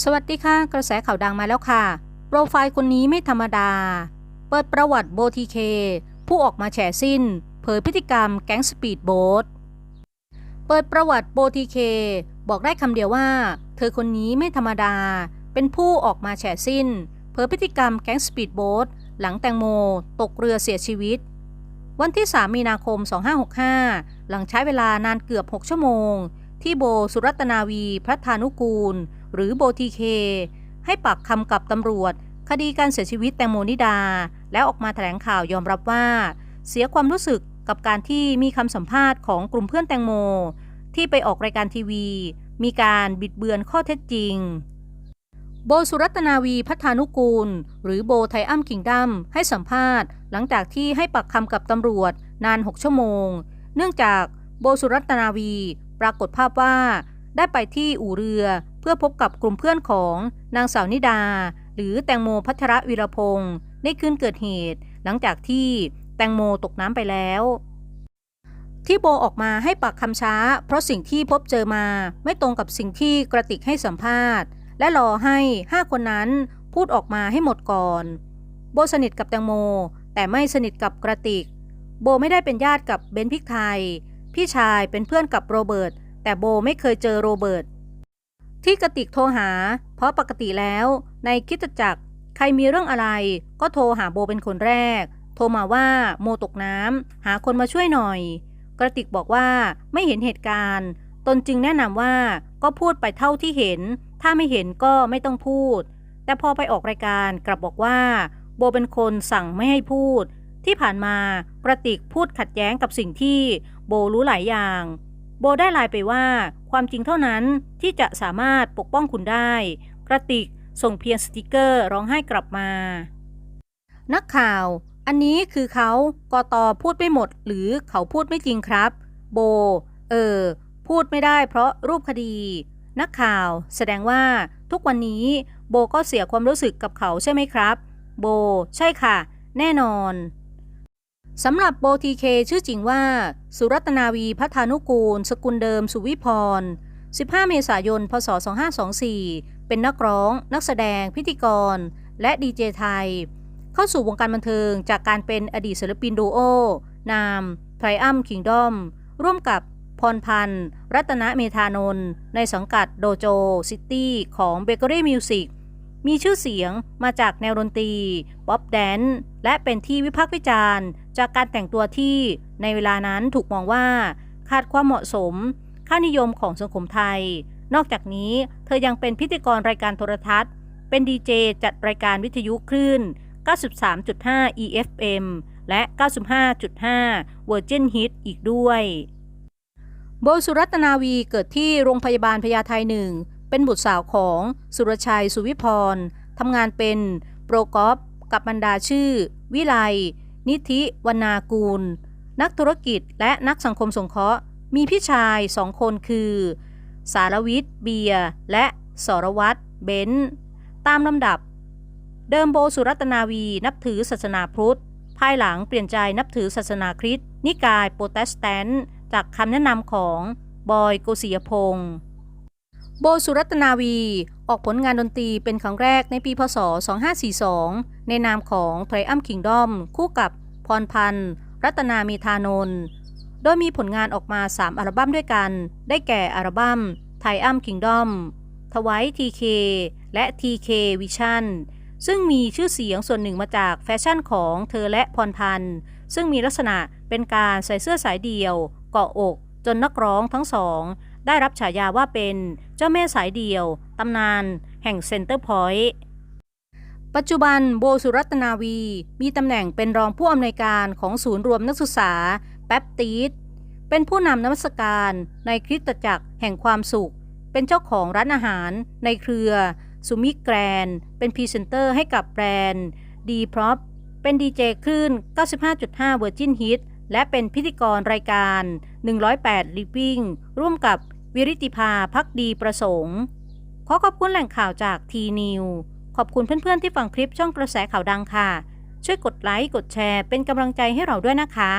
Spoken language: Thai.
สวัสดีค่ะ กระแสข่าวดังมาแล้วค่ะ โปรไฟล์คนนี้ไม่ธรรมดา เปิดประวัติโบทีเค ผู้ออกมาแฉสิ้น เผยพฤติกรรมแก๊งสปีดโบ๊ทเปิดประวัติโบทีเค บอกได้คำเดียวว่า เธอคนนี้ไม่ธรรมดา เป็นผู้ออกมาแฉสิ้น เผยพฤติกรรมแก๊งสปีดโบ๊ทหลังแตงโม ตกเรือเสียชีวิต วันที่ 3 มีนาคม 2565 หลังใช้เวลานานเกือบ 6 ชั่วโมง ที่โบสุรัตนาวี พระธานุกูล หรือโบทีเค ให้ปากคำกับตำรวจ คดีการเสียชีวิตแตงโมนิดา แล้วออกมาแถลงข่าวยอมรับว่า เสียความรู้สึกกับการที่มีคำสัมภาษณ์ของกลุ่มเพื่อนแตงโม ที่ไปออกรายการทีวี มีการบิดเบือนข้อเท็จจริง โบสุรัตนาวีพัฒานุกูล หรือโบไทอัมคิงดัมให้สัมภาษณ์ หลังจากที่ให้ปากคำกับตำรวจนาน 6 ชั่วโมง เนื่องจากโบสุรัตนาวี ปรากฏภาพว่า ได้ไปที่อู่เรือ เพื่อพบกับกลุ่มเพื่อนของนางสาวนิดา หรือแตงโมพัทรวีรพงศ์ในคืนเกิดเหตุ หลังจากที่แตงโมตกน้ำไปแล้ว ที่โบออกมาให้ปากคำช้า เพราะสิ่งที่พบเจอมาไม่ตรงกับสิ่งที่กระติกให้สัมภาษณ์ และรอให้ห้าคนนั้นพูดออกมาให้หมดก่อน โบสนิทกับแตงโม แต่ไม่สนิทกับกระติก โบไม่ได้เป็นญาติกับเบนพิกไทย พี่ชายเป็นเพื่อนกับโรเบิร์ตแต่โบไม่เคยเจอโรเบิร์ต ที่กระติกโทรหา เพราะปกติแล้วในคิดจักรใครมีเรื่องอะไร ก็โทรหาโบเป็นคนแรก โทรมาว่าโมตกน้ำหาคนมาช่วยหน่อย กระติกบอกว่าไม่เห็นเหตุการณ์ ตนจึงแนะนำว่าก็พูดไปเท่าที่เห็น ถ้าไม่เห็นก็ไม่ต้องพูด แต่พอไปออกรายการกลับบอกว่า โบเป็นคนสั่งไม่ให้พูด ที่ผ่านมากระติกพูดขัดแย้งกับสิ่งที่โบรู้หลายอย่าง โบได้ไลน์ไปว่า ความจริงเท่านั้นที่จะสามารถปกป้องคุณได้ กระติกส่งเพียงสติกเกอร์ร้องไห้กลับมา นักข่าว อันนี้คือเขากอตอพูดไม่หมด หรือเขาพูดไม่จริงครับ โบ เออ พูดไม่ได้เพราะรูปคดี นักข่าวแสดงว่าทุกวันนี้โบก็เสียความรู้สึกกับเขาใช่ไหมครับ โบ ใช่ค่ะ แน่นอน สำหรับโบทีเคชื่อจริงว่า สุรัตนาวีพัฒานุกูล สกุลเดิม สุวิพร 15 เมษายน พศ 2524 เป็นนักร้อง นักแสดง พิธีกร และดีเจไทย เข้าสู่วงการบันเทิงจากการเป็นอดีตศิลปินดูโอ นามไทรอัมคิงดอม ร่วมกับพรพันธ์ รัตนเมธานนท์ในสังกัดโดโจ ซิตี้ของเบเกอรี่มิวสิกมีชื่อเสียงมาจากแนวดนตรี ป๊อปแดนซ์และเป็นที่วิพากษ์วิจารณ์ จากการแต่งตัวที่ในเวลานั้นถูกมองว่าขาดความเหมาะสม ค่านิยมของสังคมไทย นอกจากนี้เธอยังเป็นพิธีกรรายการโทรทัศน์ เป็นดีเจจัดรายการวิทยุคลื่น 93.5 EFM และ 95.5 Virgin Hit อีกด้วย โบสุรัตนาวีเกิดที่โรงพยาบาลพญาไทหนึ่ง เป็นบุตรสาวของสุรชัยสุวิพร ทำงานเป็นโปรกอฟกับบรรดาชื่อ วิไล นิธิวนากูล นักธุรกิจและนักสังคมสงเคราะห์ มีพี่ชายสองคนคือ สารวิทย์เบียร์และสรวัตรเบนซ์ตามลำดับ เดิมโบสุรัตนาวีนับถือศาสนาพุทธ ภายหลังเปลี่ยนใจนับถือศาสนาคริสต์นิกายโปรเตสแตนต์จากคำแนะนำของบอยโกศิยพงศ์ โบสุรัตนาวี ออกผลงานดนตรีเป็นครั้งแรกในปี พศ 2542 ในนามของไทรอัมคิงดอม คู่กับพรพันธ์ รัตนามีธานนท์โดยมีผลงานออกมา 3 อัลบั้มด้วยกัน ได้แก่อัลบั้มไทอัมคิงดอมทวายทีเคและ TK Vision ซึ่งมีชื่อเสียงส่วนหนึ่งมาจากแฟชั่นของเธอและพรพันธ์ ซึ่งมีลักษณะเป็นการใส่เสื้อสายเดี่ยว เกาะอก จนนักร้องทั้งสอง ได้รับฉายาว่าเป็น จ้าแม่สายเดี่ยว ตำนานแห่งเซ็นเตอร์พอยต์ปัจจุบันโบสุรัตนาวี มีตำแหน่งเป็นรองผู้อำนวยการของศูนย์รวมนักศึกษาแป๊บตีดเป็นผู้นำนมัสการในคริสตจักรแห่งความสุข เป็นเจ้าของร้านอาหารในเครือสุมิแกรน เป็นพรีเซนเตอร์ให้กับแบรนด์ดีพร็อพเป็นดีเจคลื่น 95.5 Virgin Hit และเป็นพิธีกรรายการ 108 Living ร่วมกับ วิริติภาพักดีประสงค์ ขอขอบคุณแหล่งข่าวจากทีนิวขอบคุณเพื่อนๆที่ฟังคลิปช่องกระแสข่าวดังค่ะ ช่วยกดไลค์กดแชร์เป็นกำลังใจให้เราด้วยนะคะ